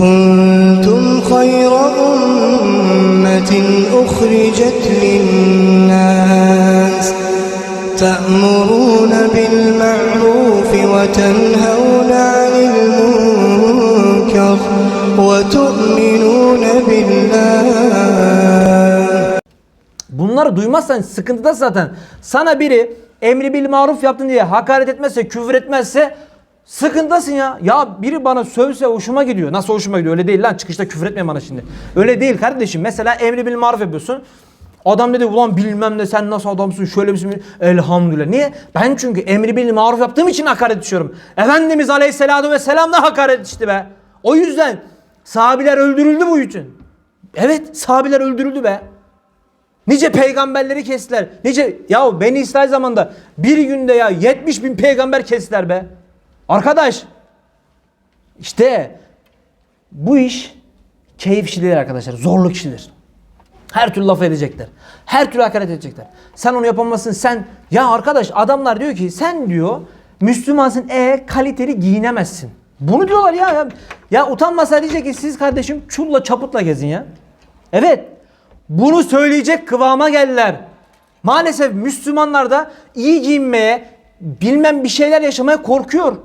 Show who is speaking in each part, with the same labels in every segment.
Speaker 1: كنتم خير أمة أخرجت للناس تأمرون بالمعروف وتنهون عن المنكر وتؤمنون بالله
Speaker 2: Bunları duymazsan sıkıntıda zaten. Sana biri emri bil maruf yaptın diye hakaret etmezse, küfür etmezse sıkıntıdasın ya. Ya biri bana sövse hoşuma gidiyor. Nasıl hoşuma gidiyor? Öyle değil lan. Çıkışta küfür etme bana şimdi. Öyle değil kardeşim. Mesela emri bil maruf yapıyorsun. Adam dedi ulan bilmem ne sen nasıl adamsın şöyle misin? Elhamdülillah. Niye? Ben çünkü emri bil maruf yaptığım için hakaret düşüyorum. Efendimiz Aleyhisselatü Vesselam da hakaret işte be. O yüzden sahabiler öldürüldü bu için. Evet sahabiler öldürüldü be. Nice peygamberleri kestiler. Nice ya Beni İsrail zamanında bir günde ya 70 bin peygamber kestiler be. Arkadaş işte bu iş keyif işidir arkadaşlar. Zorluk işidir. Her türlü laf edecekler. Her türlü hakaret edecekler. Sen onu yapamazsın. Sen ya arkadaş adamlar diyor ki sen diyor Müslümansın e kaliteli giyinemezsin. Bunu diyorlar ya. Ya, ya utanmasa diyecek ki siz kardeşim çulla çaputla gezin ya. Evet. Bunu söyleyecek kıvama geldiler. Maalesef Müslümanlar da iyi giyinmeye, bilmem bir şeyler yaşamaya korkuyor.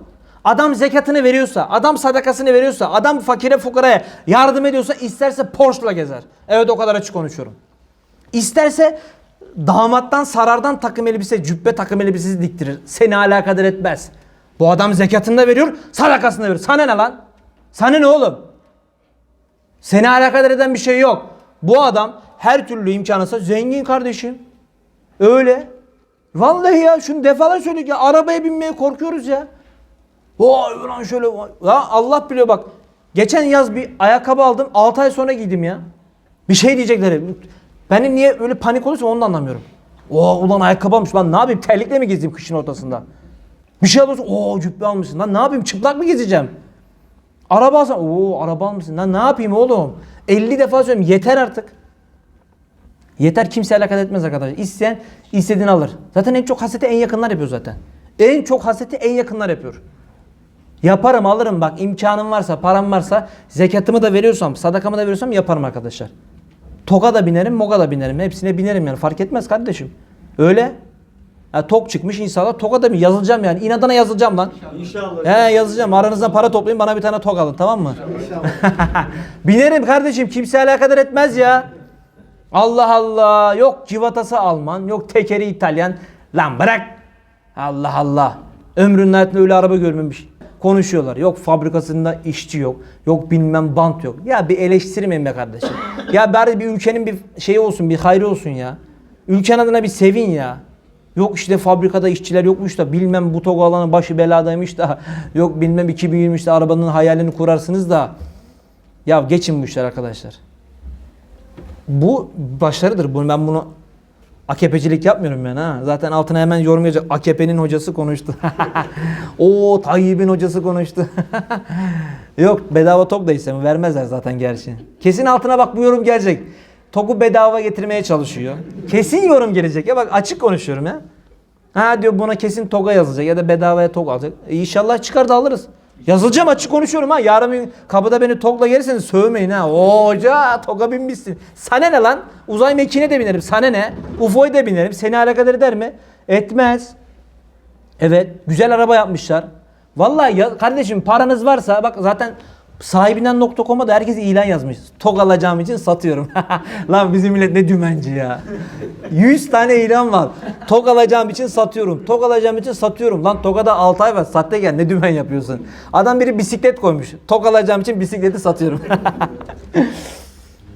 Speaker 2: Adam zekatını veriyorsa, adam sadakasını veriyorsa, adam fakire fukaraya yardım ediyorsa isterse Porsche'la gezer. Evet o kadar açık konuşuyorum. İsterse damattan sarardan takım elbise, cübbe takım elbisesi diktirir. Seni alakadar etmez. Bu adam zekatını da veriyor, sadakasını da veriyor. Sana ne lan? Sana ne oğlum? Seni alakadar eden bir şey yok. Bu adam her türlü imkanısa zengin kardeşim. Öyle. Vallahi ya şunu defalar söyledik ya arabaya binmeye korkuyoruz ya. Vay ulan şöyle. Ya Allah biliyor bak. Geçen yaz bir ayakkabı aldım 6 ay sonra giydim ya. Bir şey diyecekler. Benim niye öyle panik olursa onu da anlamıyorum. Oo ulan ayakkabı almış. Ben ne yapayım terlikle mi gezeyim kışın ortasında? Bir şey alıyorsun. Oo cübbe almışsın. Lan ne yapayım çıplak mı gezeceğim? Araba alsan. Oo araba almışsın. Lan ne yapayım oğlum? 50 defa söylüyorum yeter artık. Yeter kimse alakadar etmez arkadaşlar. İsteyen istediğini alır. Zaten en çok haseti en yakınlar yapıyor zaten. En çok haseti en yakınlar yapıyor. Yaparım alırım bak imkanım varsa param varsa zekatımı da veriyorsam sadakamı da veriyorsam yaparım arkadaşlar. Toga da binerim moga da binerim hepsine binerim yani fark etmez kardeşim. Öyle. Ya tok çıkmış insanlar toga da mı yazılacağım yani inadına yazılacağım lan.
Speaker 3: İnşallah.
Speaker 2: He yazacağım aranızdan para toplayın bana bir tane tok alın tamam mı? binerim kardeşim kimse alakadar etmez ya. Allah Allah yok civatası Alman yok tekeri İtalyan. Lan bırak. Allah Allah. Ömrünün hayatında öyle araba görmemiş. Konuşuyorlar. Yok fabrikasında işçi yok. Yok bilmem bant yok. Ya bir eleştirmeyin be kardeşim. ya bari bir ülkenin bir şeyi olsun, bir hayrı olsun ya. Ülken adına bir sevin ya. Yok işte fabrikada işçiler yokmuş da bilmem bu togo alanın başı beladaymış da yok bilmem 2023'te arabanın hayalini kurarsınız da ya geçin bu işler arkadaşlar. Bu başarıdır. Bunu ben bunu AKP'cilik yapmıyorum ben ha. Zaten altına hemen yorum yazacak. AKP'nin hocası konuştu. O Tayyip'in hocası konuştu. Yok bedava tok da istemem. Vermezler zaten gerçi. Kesin altına bak bu yorum gelecek. Toku bedava getirmeye çalışıyor. Kesin yorum gelecek. Ya bak açık konuşuyorum ya. Ha diyor buna kesin toga yazacak ya da bedavaya tok alacak. E inşallah çıkar da alırız. Yazılacağım açık konuşuyorum ha. Yarın kapıda beni togla gelirseniz sövmeyin ha. Oo hoca toga binmişsin. Sana ne lan? Uzay mekiğine de binerim. Sana ne? UFO'ya da binerim. Seni alakadar eder mi? Etmez. Evet. Güzel araba yapmışlar. Vallahi ya, kardeşim paranız varsa bak zaten sahibinden .com'a da herkes ilan yazmış. Tok alacağım için satıyorum. Lan bizim millet ne dümenci ya. 100 tane ilan var. Tok alacağım için satıyorum. Tok alacağım için satıyorum. Lan Toga'da 6 ay var. Satte gel ne dümen yapıyorsun. Adam biri bisiklet koymuş. Tok alacağım için bisikleti satıyorum.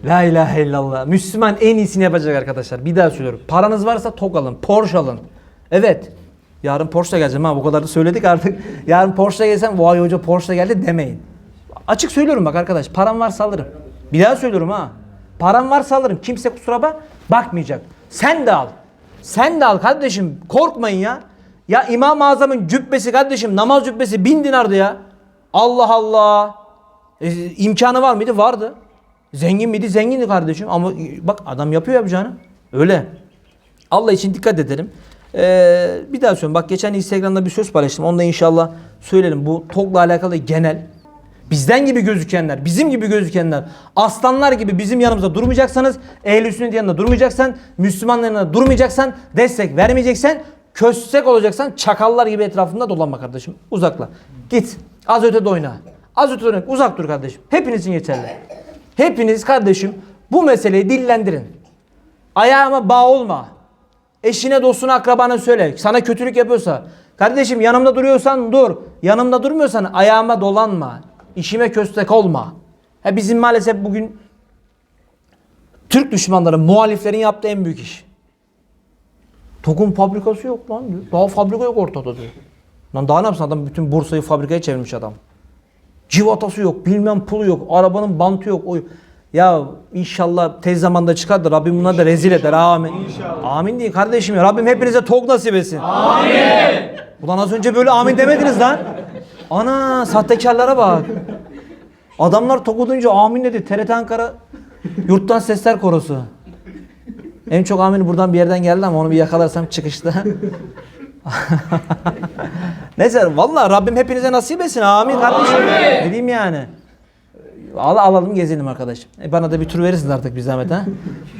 Speaker 2: La ilahe illallah. Müslüman en iyisini yapacak arkadaşlar. Bir daha söylüyorum. Paranız varsa tok alın. Porsche alın. Evet. Yarın Porsche'la geleceğim ha. Bu kadar da söyledik artık. Yarın Porsche'la gelsem vay hoca Porsche'la geldi demeyin. Açık söylüyorum bak arkadaş. Param varsa alırım. Bir daha söylüyorum ha. Param varsa alırım. Kimse kusura bak bakmayacak. Sen de al. Sen de al kardeşim. Korkmayın ya. Ya İmam-ı Azam'ın cübbesi kardeşim namaz cübbesi bin dinardı ya. Allah Allah. E, imkanı var mıydı? Vardı. Zengin miydi? Zengindi kardeşim. Ama e, bak adam yapıyor yapacağını. Öyle. Allah için dikkat edelim. Ee, bir daha söyleyeyim. Bak geçen Instagram'da bir söz paylaştım. Onu da inşallah söylerim. Bu TOG'la alakalı genel. Bizden gibi gözükenler, bizim gibi gözükenler, aslanlar gibi bizim yanımızda durmayacaksanız, ehl-i sünnet yanında durmayacaksan, Müslümanların yanında durmayacaksan, destek vermeyeceksen, köstek olacaksan çakallar gibi etrafında dolanma kardeşim. Uzakla. Git. Az ötede oyna. Az ötede oyna. Uzak dur kardeşim. Hepiniz için geçerli. Hepiniz kardeşim bu meseleyi dillendirin. Ayağıma bağ olma. Eşine, dostuna, akrabana söyle. Sana kötülük yapıyorsa. Kardeşim yanımda duruyorsan dur. Yanımda durmuyorsan ayağıma dolanma. İşime köstek olma. Ha bizim maalesef bugün Türk düşmanları, muhaliflerin yaptığı en büyük iş. Tokum fabrikası yok lan diyor. Daha fabrika yok ortada diyor. Lan daha ne yapsın adam bütün Bursa'yı fabrikaya çevirmiş adam. Civatası yok, bilmem pulu yok, arabanın bantı yok. O ya inşallah tez zamanda çıkar da Rabbim buna da rezil eder. Amin. Amin değil kardeşim ya. Rabbim hepinize tok nasip etsin. Amin. Ulan az önce böyle amin demediniz lan. Ana sahtekarlara bak. Adamlar tok olunca amin dedi. TRT Ankara Yurttan Sesler Korosu. En çok amin buradan bir yerden geldi ama onu bir yakalarsam çıkışta. Neyse vallahi Rabbim hepinize nasip etsin. Amin kardeşim. Ne diyeyim yani? Al, alalım gezelim arkadaşım. E bana da bir tur verirsiniz artık bir zahmet ha.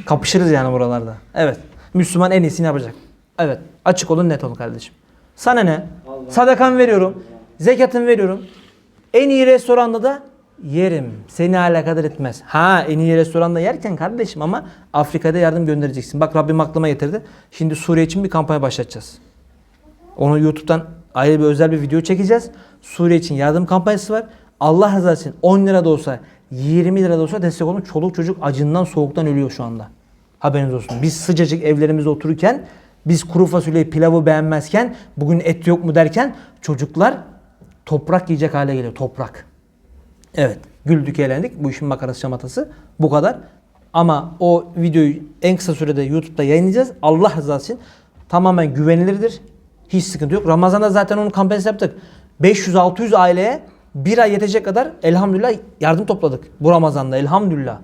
Speaker 2: Kapışırız yani buralarda. Evet. Müslüman en iyisini yapacak. Evet. Açık olun net olun kardeşim. Sana ne? Sadakamı veriyorum. Zekatımı veriyorum. En iyi restoranda da yerim. Seni alakadar etmez. Ha en iyi restoranda yerken kardeşim ama Afrika'da yardım göndereceksin. Bak Rabbim aklıma getirdi. Şimdi Suriye için bir kampanya başlatacağız. Onu YouTube'dan ayrı bir özel bir video çekeceğiz. Suriye için yardım kampanyası var. Allah rızası için 10 lira da olsa 20 lira da olsa destek olun. Çoluk çocuk acından soğuktan ölüyor şu anda. Haberiniz olsun. Biz sıcacık evlerimizde otururken biz kuru fasulyeyi pilavı beğenmezken bugün et yok mu derken çocuklar toprak yiyecek hale geliyor. Toprak. Evet. Güldük eğlendik. Bu işin makarası şamatası. Bu kadar. Ama o videoyu en kısa sürede YouTube'da yayınlayacağız. Allah rızası için tamamen güvenilirdir. Hiç sıkıntı yok. Ramazan'da zaten onun kampanyası yaptık. 500-600 aileye bir ay yetecek kadar elhamdülillah yardım topladık. Bu Ramazan'da elhamdülillah.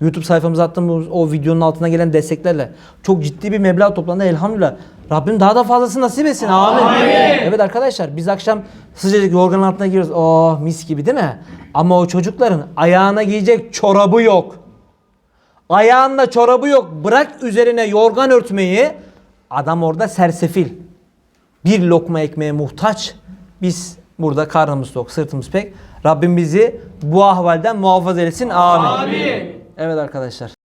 Speaker 2: YouTube sayfamıza attığımız o videonun altına gelen desteklerle çok ciddi bir meblağ toplandı elhamdülillah. Rabbim daha da fazlasını nasip etsin. Amin. Evet arkadaşlar biz akşam sıcacık yorganın altına giriyoruz. Oh mis gibi değil mi? Ama o çocukların ayağına giyecek çorabı yok. Ayağında çorabı yok. Bırak üzerine yorgan örtmeyi. Adam orada sersefil. Bir lokma ekmeğe muhtaç. Biz burada karnımız tok, sırtımız pek. Rabbim bizi bu ahvalden muhafaza etsin. Amin. Evet arkadaşlar.